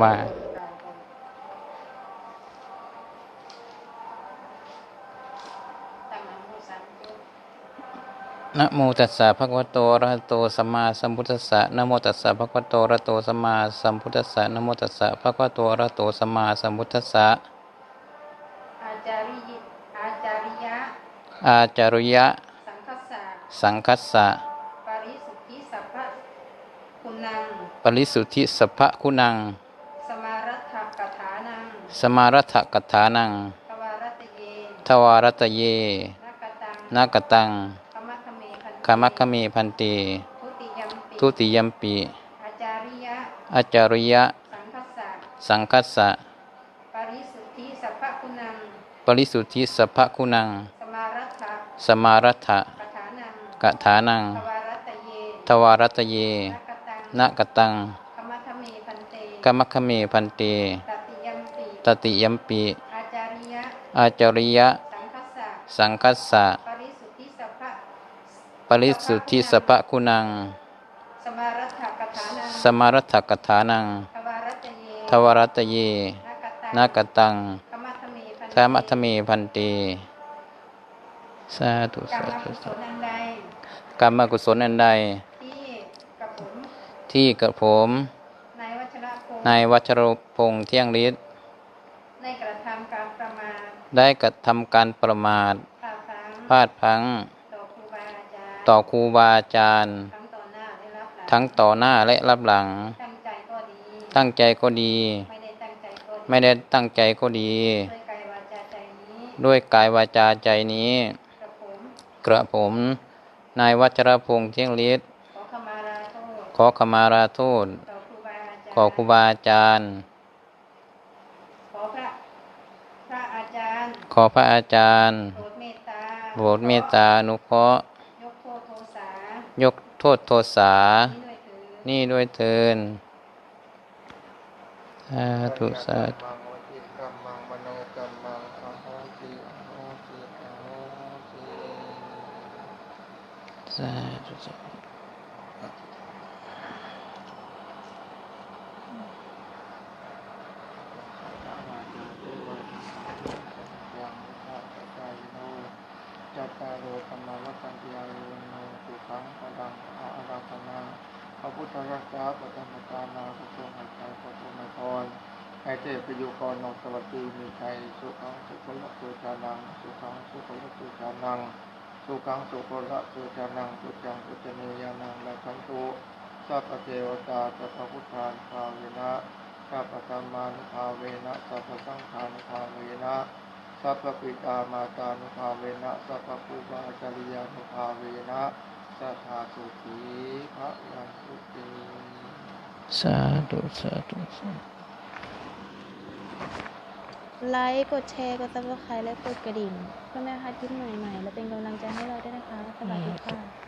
บาตั้งนะโมสามจบนะโมตัสสะภะคะวะโตอะระหะโตสัมมาสัมพุทธัสสะนะโมตัสสะภะคะวะโตอะระหะโตสัมมาสัมพุทธัสสะนะโมตัสสะภะคะวะโตอะระหะโตสัมมาสัมพุทธัสสะอาจาริยอาจาริยะอาจารุยะ สังคสะสังคัสสะปริสุทธิสัพพะคุณังปริสุทธิสัพพะคุณัง สมารัตถกถานัง สมารัฐกัฏฐานัง ทวารัตเยทวารัตเย นักตังนากตังคมัคคเมพันคามัคคมีพันติทุติยมปิทุติยัมปิอาจาริยะอาจารุยะสังคสะสังคัสสะ ปริสุทธิสัพพะคุณังปริสุทธิสัพพะคุณัง สมารัตถสมารัฐกถานังกัฏฐานัง ทวารัตเยทวารัตเยนักตังนากตังคมัคคเมพันเตกมัคคมีพัน ติตติยมปิตติยัมปิอาจาริยะอาจาริยะสังคสะสังคัสสะปริสุทธิสัพพะปริสุทธิสัพพะคุณัง สมารัตถกถานังสมารัฐกัฏฐานังทวารัตเยทวารัตเยนักตังนากตังคมัคคเมพันธรรมธเมพันติสาธุกรรสามธุกุศลอันใดกรรมกุศลอันใด ที่กับผมที่กระผมนายวัชรพงศ์นายวัชรพงษ์เที่ยงฤทธิ์ได้กระ ทำการประมาทได้กระทำการประมาทพลาดพลั้งพลาดพลั้งต่อครูบาอาจารย์ต่อครูบาอาจารย์ ทั้งต่อหน้าและรับหลังทั้งต่อหน้าและรับหลังตั้งใจก็ดีตั้งใจก็ดีไม่ได้ตั้งใจก็ดี ไม่ได้ตั้งใจก็ดี ด้วยกายวาจาใจนี้ด้วยกายวาจาใจนี้กระผมกระผม นายวัชรพงษ์เที่ยงฤทธิ์ขอขมาลาโทษขอขมาราโทษต่อครูบาอาจารย์ขอครูบาอาจารย์ ขอพระพระ อาจารย์ ขอพระอาจารย์โปรดเมตตาโปรดเมตตาอนุเคราะห์ยกโทษโทษายกโทษโทษานี้ด้วยเถิดนี่ด้วยเทินสาธุสาธุมังวจิกรรมังมโนกรรมังอโหสิอโหสิอโหสิสาธุสาธุ จัตตาโรธรรมวัฏันติอายุโนสุขังปดังอาราธนาพระพุทธรักษาปฐมกานาพระทรงหายใจพระทรงพรให้เทพประยุกรนองสวัสดีมีชัยสุขังสุขละสุชานัง สุขังสุขละสุชานัง สุขังสุขละสุชานังสุจังสุจเนยานังละขันตุสัพพะเทวตาสัพพะพุทธานภาเวนะสัพพะธรรมานุภาเวนะสัพพสังฆานุภาเวนะ สัพพปิตามาตานุภาเวนะสัพพปูบาจาริยานุภาเวนะสัทธาสุขีพระยังสุติสาธุสาธุสาธุไลค์กดแชร์กดซับสไครต์และกดกระดิ่งเพื่อไม่ให้พลาดคลิปใหม่ๆ และเป็นกำลังใจให้เราด้วยนะคะสวัสดีค่ะ